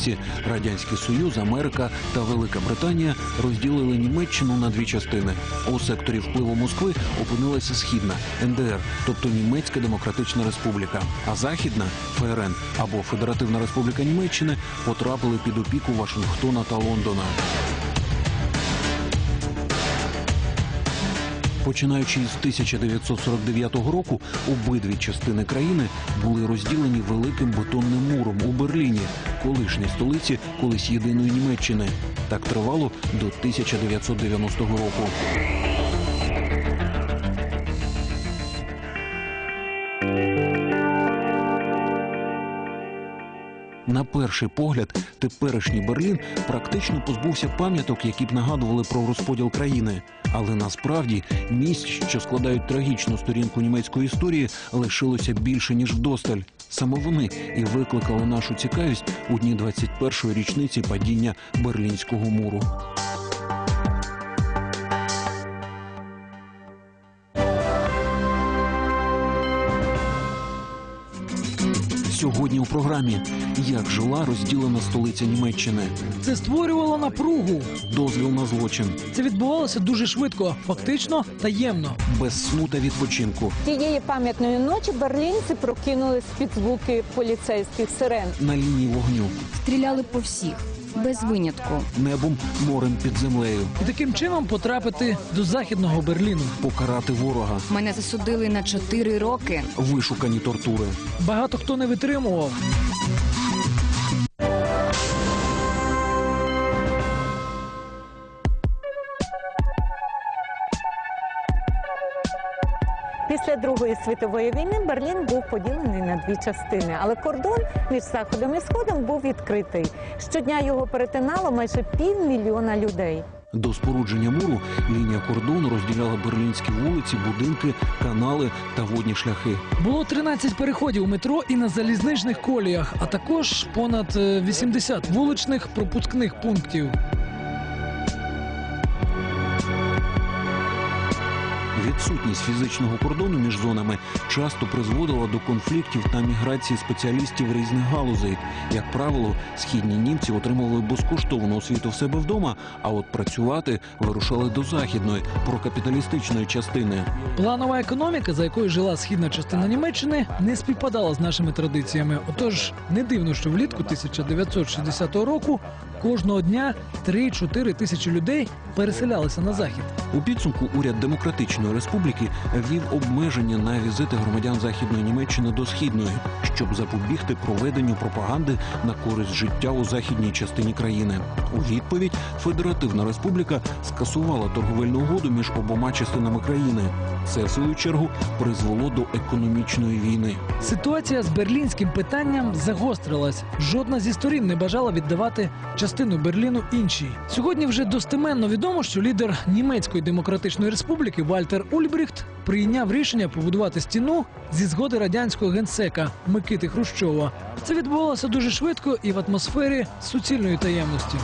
держави-переможниці Радянський Союз, Америка та Велика Британія розділили Німеччину на дві частини. У секторі впливу Москви опинилася східна НДР, тобто Німецька Демократична Республіка, а західна ФРН або Федеративна Республіка Німеччини потрапили під опіку Вашингтона та Лондона. Починаючи з 1949 року, обидві частини країни були розділені великим бетонним муром у Берліні, колишній столиці колись єдиної Німеччини. Так тривало до 1990 року. Перший погляд, теперішній Берлін практично позбувся пам'яток, які б нагадували про розподіл країни. Але насправді місць, що складають трагічну сторінку німецької історії, лишилося більше ніж вдосталь. Саме вони і викликали нашу цікавість у дні 21-ї річниці падіння Берлінського муру. Сьогодні у програмі як жила розділена столиця Німеччини, Це створювало напругу. дозвіл на злочин, Це відбувалося дуже швидко, фактично таємно. без сну та відпочинку, Тієї пам'ятної ночі берлінці прокинулись під звуки поліцейських сирен. на лінії вогню, Стріляли по всіх, без винятку. небом, морем під землею, І таким чином потрапити до західного Берліну. покарати ворога, Мене засудили на чотири роки. вишукані тортури. Багато хто не витримував. Другої світової війни Берлін був поділений на дві частини, але кордон між заходом і сходом був відкритий. Щодня його перетинало майже півмільйона людей. До спорудження муру лінія кордону розділяла берлінські вулиці, будинки, канали та водні шляхи. Було 13 переходів у метро і на залізничних коліях, а також понад е, 80 вуличних пропускних пунктів. Відсутність фізичного кордону між зонами часто призводила до конфліктів та міграції спеціалістів різних галузей. Як правило, східні німці отримували безкоштовну освіту в себе вдома, а от працювати вирушали до західної прокапіталістичної частини. Планова економіка, за якою жила східна частина Німеччини, не співпадала з нашими традиціями. Отож, не дивно, що влітку 1960 року кожного дня 3-4 тисячі людей переселялися на захід. У підсумку уряд демократичної республіки ввів обмеження на візити громадян західної Німеччини до східної, щоб запобігти проведенню пропаганди на користь життя у західній частині країни. У відповідь Федеративна Республіка скасувала торговельну угоду між обома частинами країни. Це в свою чергу призвело до економічної війни. Ситуація з берлінським питанням загострилась. Жодна зі сторін не бажала віддавати частину Берліну іншій. Сьогодні вже достеменно відомо, що лідер німецької демократичної республіки Вальтер Ульбріхт прийняв рішення побудувати стіну зі згоди радянського генсека Микити Хрущова. Це відбувалося дуже швидко і в атмосфері суцільної таємності.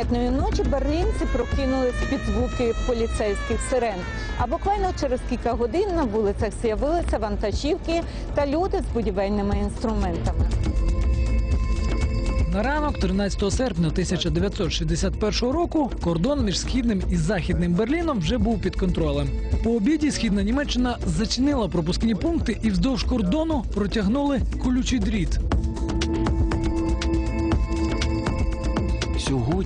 Пам'ятної ночі берлінці прокинулись під звуки поліцейських сирен. А буквально через кілька годин на вулицях з'явилися вантажівки та люди з будівельними інструментами. На ранок 13 серпня 1961 року кордон між східним і західним Берліном вже був під контролем. По обіді східна Німеччина зачинила пропускні пункти і вздовж кордону протягнули колючий дріт.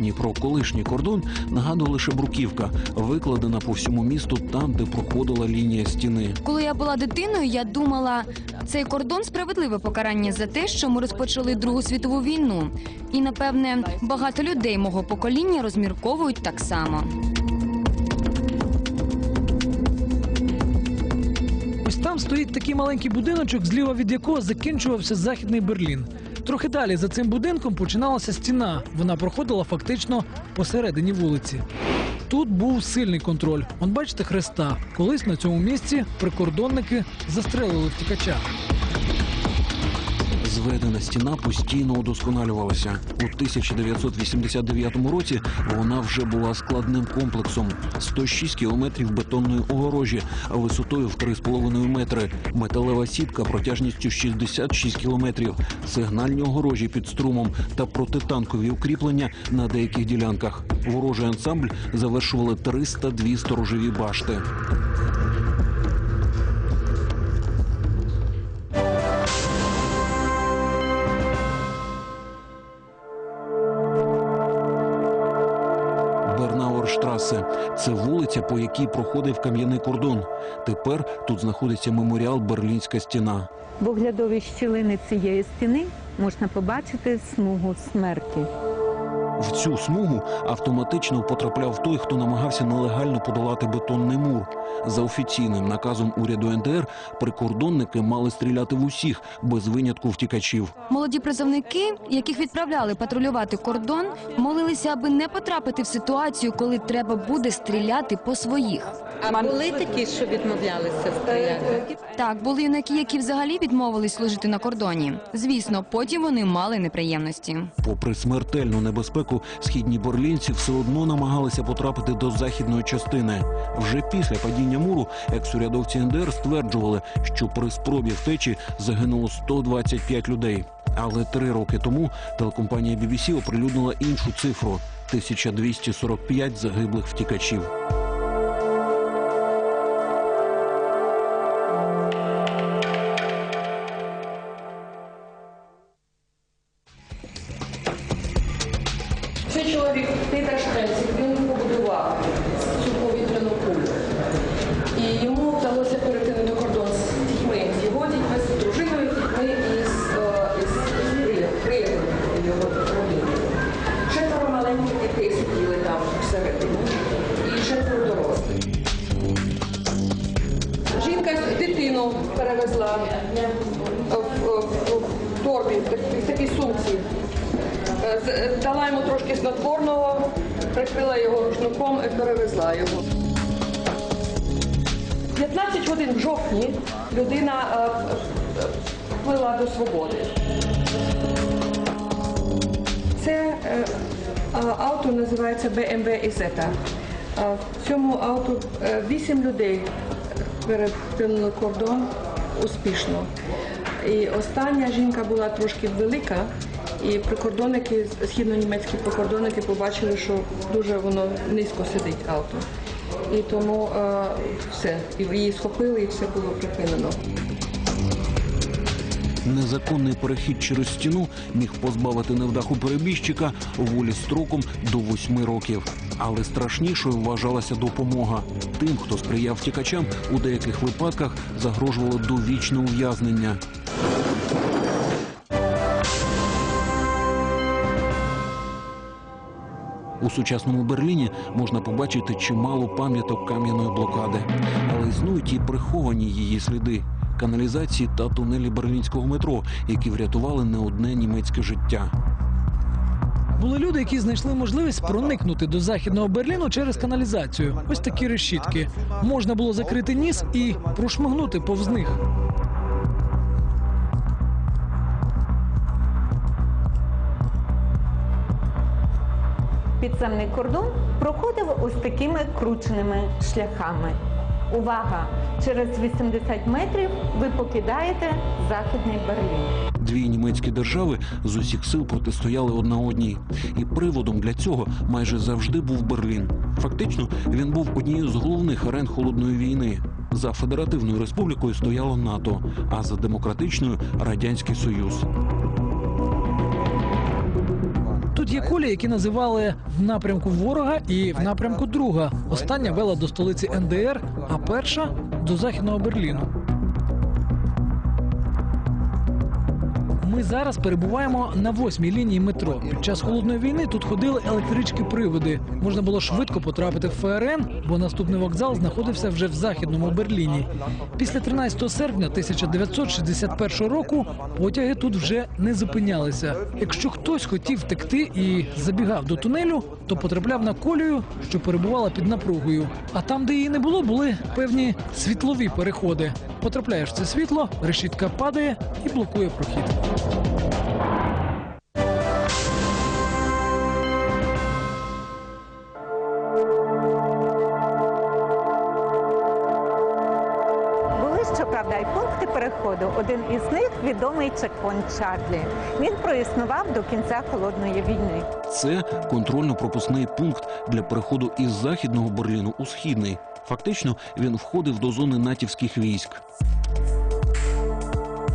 Сьогодні про колишній кордон нагадує лише бруківка, викладена по всьому місту там, де проходила лінія стіни. Коли я була дитиною, я думала, цей кордон справедливе покарання за те, що ми розпочали Другу світову війну. І напевне багато людей мого покоління розмірковують так само. Ось там стоїть такий маленький будиночок, зліва від якого закінчувався західний Берлін. Трохи далі за цим будинком починалася стіна. Вона проходила фактично посередині вулиці. Тут був сильний контроль. Он бачите хреста. Колись на цьому місці прикордонники застрелили втікача. Зведена стіна постійно удосконалювалася. У 1989 році вона вже була складним комплексом. 106 кілометрів бетонної огорожі, висотою в 3,5 метри. Металева сітка протяжністю 66 кілометрів. Сигнальні огорожі під струмом та протитанкові укріплення на деяких ділянках. Ворожий ансамбль завершували 302 сторожові башти. Це вулиця, по якій проходив кам'яний кордон. Тепер тут знаходиться меморіал Берлінська стіна. В оглядовій щілини цієї стіни можна побачити смугу смерті. В цю смугу автоматично потрапляв той, хто намагався нелегально подолати бетонний мур. За офіційним наказом уряду НДР прикордонники мали стріляти в усіх без винятку втікачів. Молоді призовники, яких відправляли патрулювати кордон, молилися, аби не потрапити в ситуацію, коли треба буде стріляти по своїх. А були такі, що відмовлялися стріляти? Так, були юнаки, які взагалі відмовились служити на кордоні. Звісно, потім вони мали неприємності. Попри смертельну небезпеку, східні берлінці все одно намагалися потрапити до західної частини. Вже після падіння муру екс-урядовці НДР стверджували, що при спробі втечі загинуло 125 людей. Але три роки тому телекомпанія BBC оприлюднила іншу цифру 1245 загиблих втікачів. Людина е, е, плила до свободи. Це е, авто називається BMW Ізета. В цьому авто вісім людей перетнули кордон успішно. І остання жінка була трошки велика, і прикордонники, східно-німецькі прикордонники побачили, що дуже воно низько сидить авто. І тому е, все, її схопили, і все було припинено. Незаконний перехід через стіну міг позбавити невдаху перебіжчика волі строком до восьми років. Але страшнішою вважалася допомога. Тим, хто сприяв втікачам, у деяких випадках загрожувало довічне ув'язнення. У сучасному Берліні можна побачити чимало пам'яток кам'яної блокади, але існують і приховані її сліди каналізації та тунелі берлінського метро, які врятували не одне німецьке життя. Були люди, які знайшли можливість проникнути до західного Берліну через каналізацію. Ось такі решітки. Можна було закрити ніс і прошмигнути повз них. Підземний кордон проходив ось такими крученими шляхами. Увага! Через 80 метрів ви покидаєте Західний Берлін. Дві німецькі держави з усіх сил протистояли одна одній, і приводом для цього майже завжди був Берлін. Фактично, він був однією з головних арен холодної війни. За федеративною республікою стояло НАТО, а за демократичною радянський союз. Тут є кулі, які називали в напрямку ворога і в напрямку друга. Остання вела до столиці НДР, а перша до західного Берліну. Ми зараз перебуваємо на восьмій лінії метро. Під час холодної війни тут ходили електрички-приводи. Можна було швидко потрапити в ФРН, бо наступний вокзал знаходився вже в західному Берліні. Після 13 серпня 1961 року потяги тут вже не зупинялися. Якщо хтось хотів втекти і забігав до тунелю, то потрапляв на колію, що перебувала під напругою. А там, де її не було, були певні світлові переходи. потрапляєш в це світло, решітка падає і блокує прохід. Щоправда й пункти переходу. Один із них відомий чекпоінт Чарлі. Він проіснував до кінця холодної війни. Це контрольно-пропускний пункт для переходу із західного Берліну у східний. Фактично, він входив до зони натівських військ.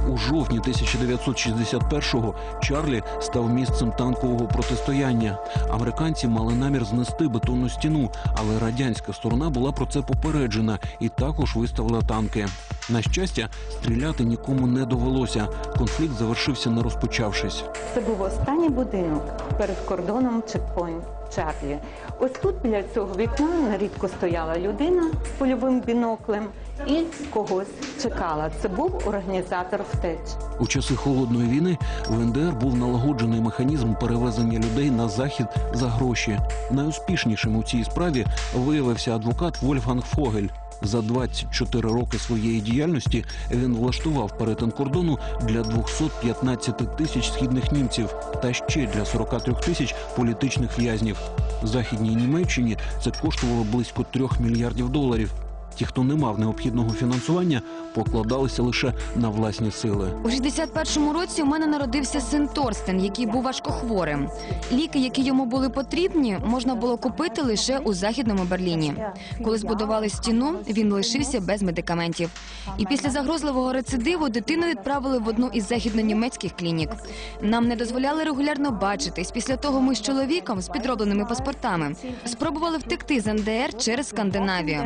У жовтні 1961-го Чарлі став місцем танкового протистояння. Американці мали намір знести бетонну стіну, але радянська сторона була про це попереджена і також виставила танки. На щастя, стріляти нікому не довелося. Конфлікт завершився не розпочавшись. Це був останній будинок перед кордоном чекпоінт Чарлі. Ось тут біля цього вікна рідко стояла людина з польовим біноклем і когось чекала. Це був організатор втеч. У часи холодної війни в НДР був налагоджений механізм перевезення людей на захід за гроші. Найуспішнішим у цій справі виявився адвокат Вольфганг Фогель. За 24 роки своєї діяльності він влаштував перетин кордону для 215 тисяч східних німців та ще для 43 тисяч політичних в'язнів. Західній Німеччині це коштувало близько 3 мільярдів доларів. Ті, хто не мав необхідного фінансування, покладалися лише на власні сили. У 61-му році у мене народився син Торстен, який був важкохворим. Ліки, які йому були потрібні, можна було купити лише у західному Берліні. Коли збудували стіну, він лишився без медикаментів. І після загрозливого рецидиву дитину відправили в одну із західнонімецьких клінік. Нам не дозволяли регулярно бачитись. Після того ми з чоловіком з підробленими паспортами спробували втекти з НДР через Скандинавію.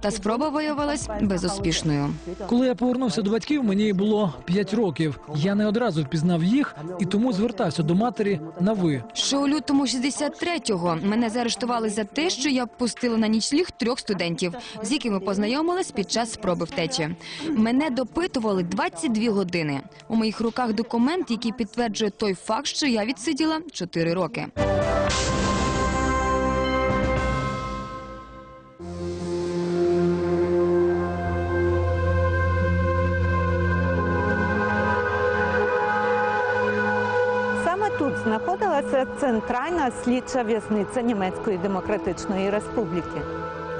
Та спроба виявилась безуспішною. Коли я повернувся до батьків, мені було 5 років. Я не одразу впізнав їх і тому звертався до матері на ви. Що у лютому 63-го мене заарештували за те, що я пустила на нічліг трьох студентів, з якими познайомилась під час спроби втечі. Мене допитували 22 години. У моїх руках документ, який підтверджує той факт, що я відсиділа 4 роки. Знаходилася центральна слідча в'язниця Німецької Демократичної Республіки.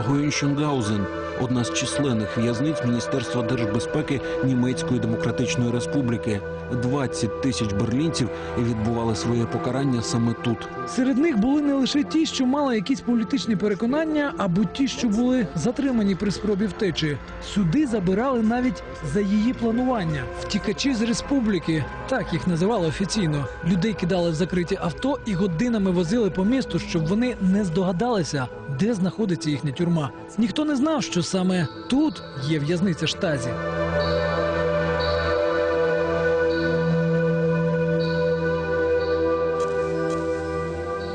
Гоєншенгаузен – одна з численних в'язниць Міністерства держбезпеки Німецької Демократичної Республіки. 20 тисяч берлінців відбували своє покарання саме тут. Серед них були не лише ті, що мали якісь політичні переконання, або ті, що були затримані при спробі втечі. Сюди забирали навіть за її планування. Втікачі з республіки, так їх називали офіційно. Людей кидали в закриті авто і годинами возили по місту, щоб вони не здогадалися, де знаходиться їхня тюрма. Ніхто не знав, що саме тут є в'язниця штазі.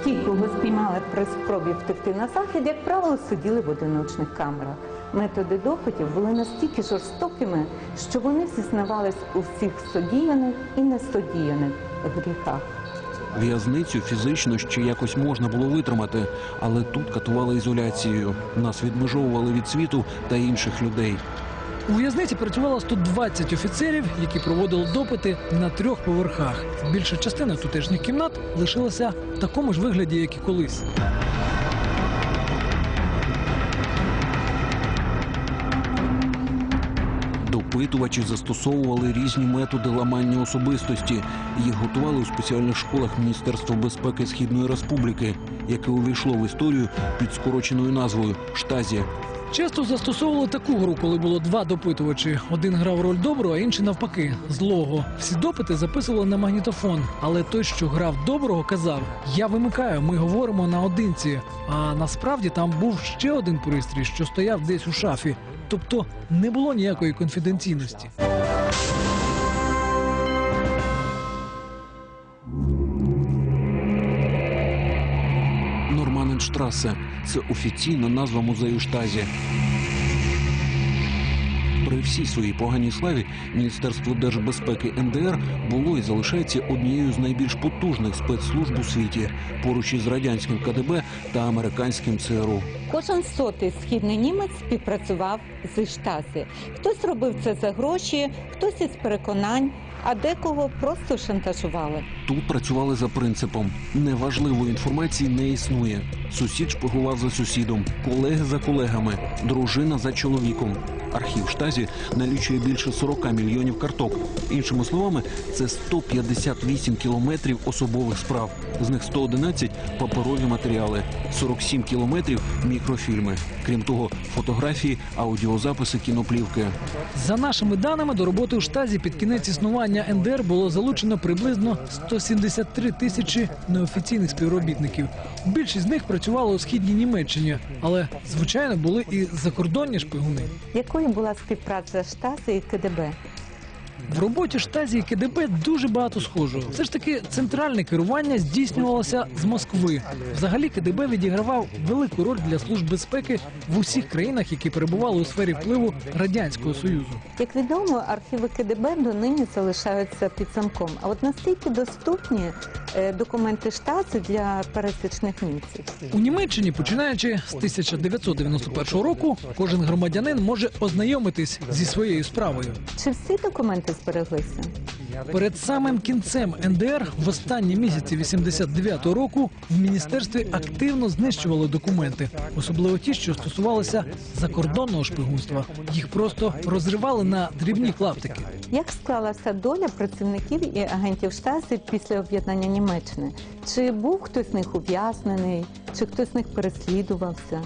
Ті, кого спіймали при спробі втекти на захід, як правило, сиділи в одиночних камерах. Методи допитів були настільки жорстокими, що вони зізнавались у всіх содіяних і несодіяних гріхах. В'язницю фізично ще якось можна було витримати, але тут катували ізоляцією. Нас відмежовували від світу та інших людей. У в'язниці працювало 120 офіцерів, які проводили допити на трьох поверхах. Більша частина тутешніх кімнат лишилася в такому ж вигляді, як і колись. Допитувачі застосовували різні методи ламання особистості. Їх готували у спеціальних школах Міністерства безпеки Східної Республіки, яке увійшло в історію під скороченою назвою Штазі. Часто застосовували таку гру, коли було два допитувачі. Один грав роль доброго, а інший навпаки злого. Всі допити записували на магнітофон. Але той, що грав доброго, казав: Я вимикаю, ми говоримо наодинці. А насправді там був ще один пристрій, що стояв десь у шафі. Тобто не було ніякої конфіденційності. Норманенштрасе – це офіційна назва музею Штазі. При всій своїй поганій славі Міністерство держбезпеки НДР було і залишається однією з найбільш потужних спецслужб у світі, поруч із радянським КДБ та американським ЦРУ. Кожен сотий східний німець співпрацював зі штази. Хтось робив це за гроші, хтось із переконань, а декого просто шантажували. Тут працювали за принципом неважливої інформації не існує. Сусід шпигував за сусідом, колеги за колегами, дружина за чоловіком. Архів штазі налічує більше 40 мільйонів карток. Іншими словами, це 158 кілометрів особових справ. З них 111 – паперові матеріали, 47 кілометрів – мікрофільми. Крім того, фотографії, аудіозаписи, кіноплівки. За нашими даними, до роботи у штазі під кінець існування НДР було залучено приблизно 173 тисячі неофіційних співробітників. Більшість з них працювали у східній Німеччині, але звичайно були і закордонні шпигуни. Якою була співпраця штази і КДБ? В роботі штазі і КДБ дуже багато схожого. Все ж таки, центральне керування здійснювалося з Москви. Взагалі, КДБ відігравав велику роль для служб безпеки в усіх країнах, які перебували у сфері впливу радянського союзу. Як відомо, архіви КДБ донині залишаються під замком. А от наскільки доступні е, документи штази для пересічних німців? У Німеччині, починаючи з 1991 року, кожен громадянин може ознайомитись зі своєю справою. Чи всі документи збереглися? Перед самим кінцем НДР в останні місяці 89-го року в міністерстві активно знищували документи, особливо ті, що стосувалися закордонного шпигунства. Їх просто розривали на дрібні клаптики. Як склалася доля працівників і агентів штази після об'єднання Німеччини? Чи був хтось з них ув'язнений, чи хтось з них переслідувався?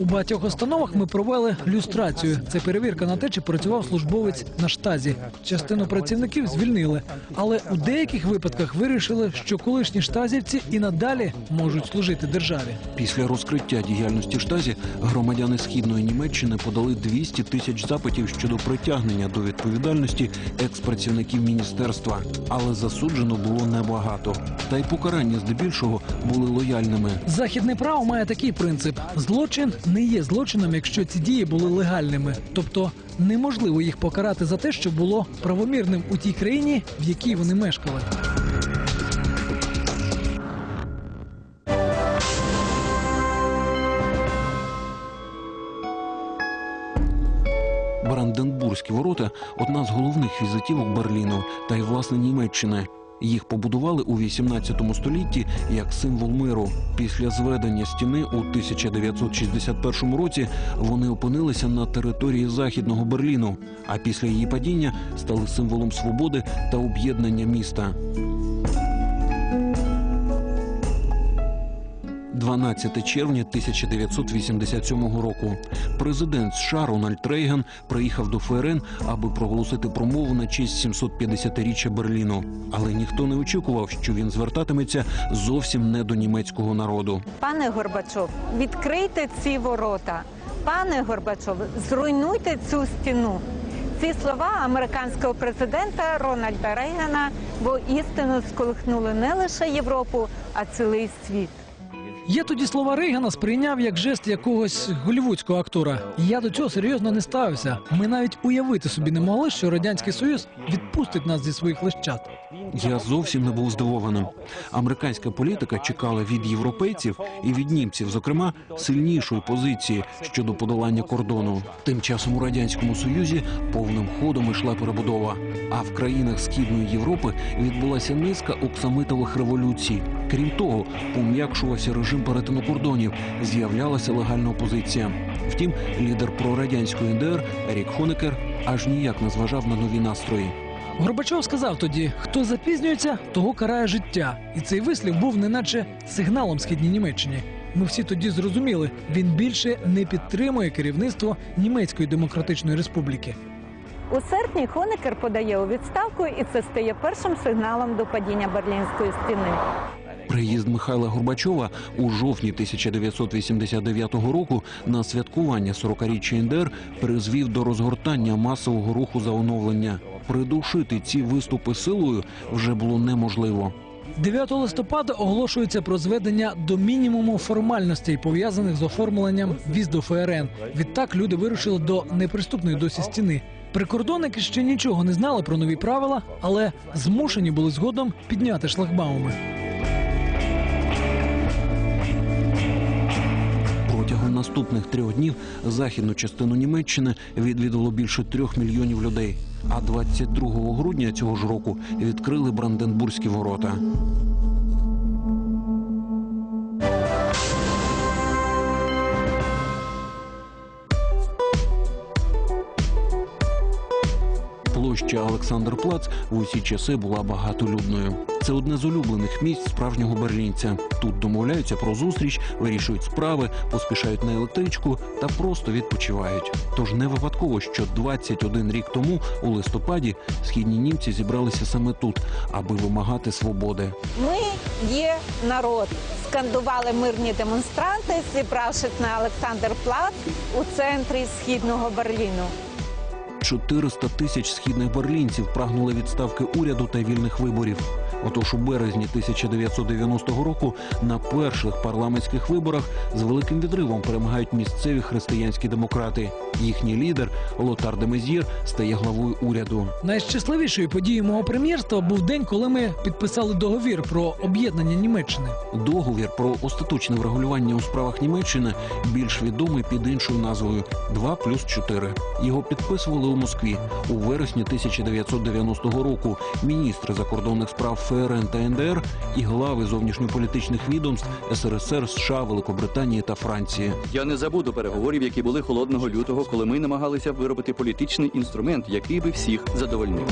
У багатьох установах ми провели люстрацію. Це перевірка на те, чи працював службовець на штазі. Частину працівників звільнили, але у деяких випадках вирішили, що колишні штазівці і надалі можуть служити державі. Після розкриття діяльності штазі громадяни східної Німеччини подали 200 тисяч запитів щодо притягнення до відповідальності експрацівників міністерства, але засуджено було небагато. Та й покарання здебільшого були лояльними. Західне право має такий принцип: злочин не є злочином, якщо ці дії були легальними, тобто неможливо їх покарати за те, що було правомірним у тій країні, в якій вони мешкали. Бранденбурзькі ворота одна з головних візитівок Берліну та й власне Німеччини. Їх побудували у 18 столітті як символ миру. Після зведення стіни у 1961 році вони опинилися на території західного Берліну, а після її падіння стали символом свободи та об'єднання міста. 12 червня 1987 року. Президент США Рональд Рейган приїхав до ФРН, аби проголосити промову на честь 750-річчя Берліну. Але ніхто не очікував, що він звертатиметься зовсім не до німецького народу. Пане Горбачов, відкрийте ці ворота. Пане Горбачов, зруйнуйте цю стіну. Ці слова американського президента Рональда Рейгана воістину сколихнули не лише Європу, а цілий світ. Я тоді слова Рейгана сприйняв як жест якогось голівудського актора. Я до цього серйозно не ставився. Ми навіть уявити собі не могли, що радянський союз відпустить нас зі своїх лищат. Я зовсім не був здивованим. Американська політика чекала від європейців і від німців, зокрема, сильнішої позиції щодо подолання кордону. Тим часом у радянському союзі повним ходом йшла перебудова. А в країнах східної Європи відбулася низка оксамитових революцій. Крім того, пом'якшувався режим перетину кордонів, з'являлася легальна опозиція. Втім, лідер прорадянської НДР Ерік Хонекер аж ніяк не зважав на нові настрої. Горбачов сказав тоді: хто запізнюється, того карає життя. І цей вислів був неначе сигналом східній Німеччині. Ми всі тоді зрозуміли, він більше не підтримує керівництво Німецької демократичної республіки. У серпні Хонекер подає у відставку, і це стає першим сигналом до падіння Берлінської стіни. Приїзд Михайла Горбачова у жовтні 1989 року на святкування 40-річчя НДР призвів до розгортання масового руху за оновлення. Придушити ці виступи силою вже було неможливо. 9 листопада оголошується про зведення до мінімуму формальностей, пов'язаних з оформленням віз до ФРН. Відтак люди вирушили до неприступної досі стіни. Прикордонники ще нічого не знали про нові правила, але змушені були згодом підняти шлагбауми. Наступних трьох днів західну частину Німеччини відвідало більше трьох мільйонів людей. А 22 грудня цього ж року відкрили Бранденбурзькі ворота. Площа Олександр Плац в усі часи була багатолюдною. Це одне з улюблених місць справжнього берлінця. Тут домовляються про зустріч, вирішують справи, поспішають на електричку та просто відпочивають. Тож не випадково, що 21 рік тому, у листопаді, східні німці зібралися саме тут, аби вимагати свободи. Ми є народ. Скандували мирні демонстранти, зібравшись на Олександр Плац у центрі східного Берліну. 400 тисяч східних берлінців прагнули відставки уряду та вільних виборів. Отож, у березні 1990 року на перших парламентських виборах з великим відривом перемагають місцеві християнські демократи. Їхній лідер Лотар де Мезір стає главою уряду. Найщасливішою подією мого прем'єрства був день, коли ми підписали договір про об'єднання Німеччини. Договір про остаточне врегулювання у справах Німеччини більш відомий під іншою назвою 2 плюс 4. Його підписували у Москві у вересні 1990 року. Міністри закордонних справ ФРН та НДР і глави зовнішньополітичних відомств СРСР, США, Великобританії та Франції. Я не забуду переговорів, які були холодного лютого, коли ми намагалися виробити політичний інструмент, який би всіх задовольнив.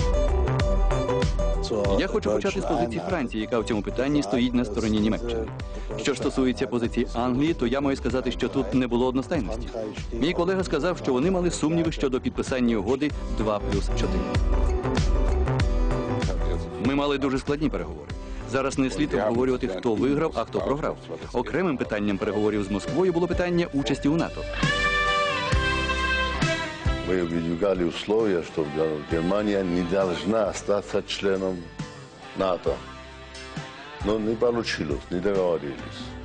Я хочу почати з позиції Франції, яка в цьому питанні стоїть на стороні Німеччини. Що ж стосується позиції Англії, то я маю сказати, що тут не було одностайності. Мій колега сказав, що вони мали сумніви щодо підписання угоди 2 плюс 4. Ми мали дуже складні переговори. Зараз не слід обговорювати, хто виграв, а хто програв. Окремим питанням переговорів з Москвою було питання участі у НАТО. Мы выдвигали условия, что Германия не должна остаться членом НАТО. Но не получилось, не договорились.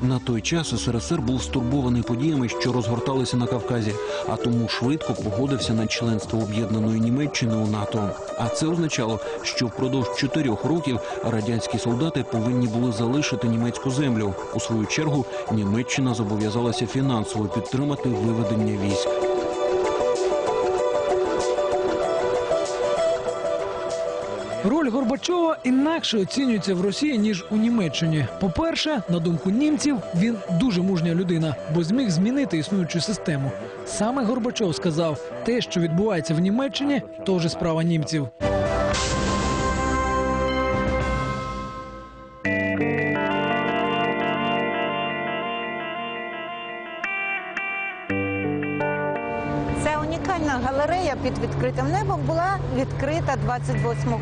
На той час СРСР був стурбований подіями, що розгорталися на Кавказі, а тому швидко погодився на членство об'єднаної Німеччини у НАТО. А це означало, що впродовж чотирьох років радянські солдати повинні були залишити німецьку землю. У свою чергу Німеччина зобов'язалася фінансово підтримати виведення військ. Роль Горбачова інакше оцінюється в Росії ніж у Німеччині. По-перше, на думку німців, він дуже мужня людина, бо зміг змінити існуючу систему. Саме Горбачов сказав, те, що відбувається в Німеччині, вже справа німців. Під відкритим небом була відкрита 28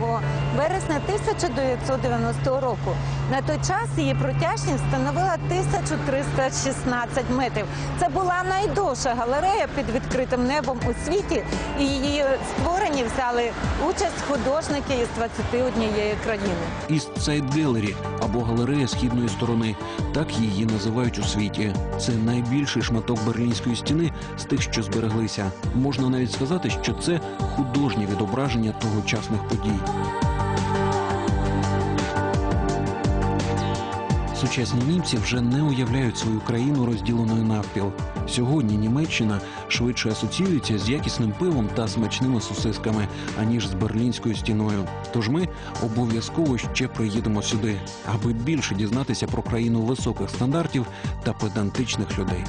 вересня 1990 року. На той час її протяжність становила 1316 метрів. Це була найдовша галерея під відкритим небом у світі, і її створенні взяли участь художники із 21 країни. East Gallery або галерея східної сторони. Так її називають у світі. Це найбільший шматок берлінської стіни з тих, що збереглися. Можна навіть сказати, це художнє відображення тогочасних подій. Сучасні німці вже не уявляють свою країну розділеною навпіл. Сьогодні Німеччина швидше асоціюється з якісним пивом та смачними сосисками, аніж з берлінською стіною. Тож ми обов'язково ще приїдемо сюди, аби більше дізнатися про країну високих стандартів та педантичних людей.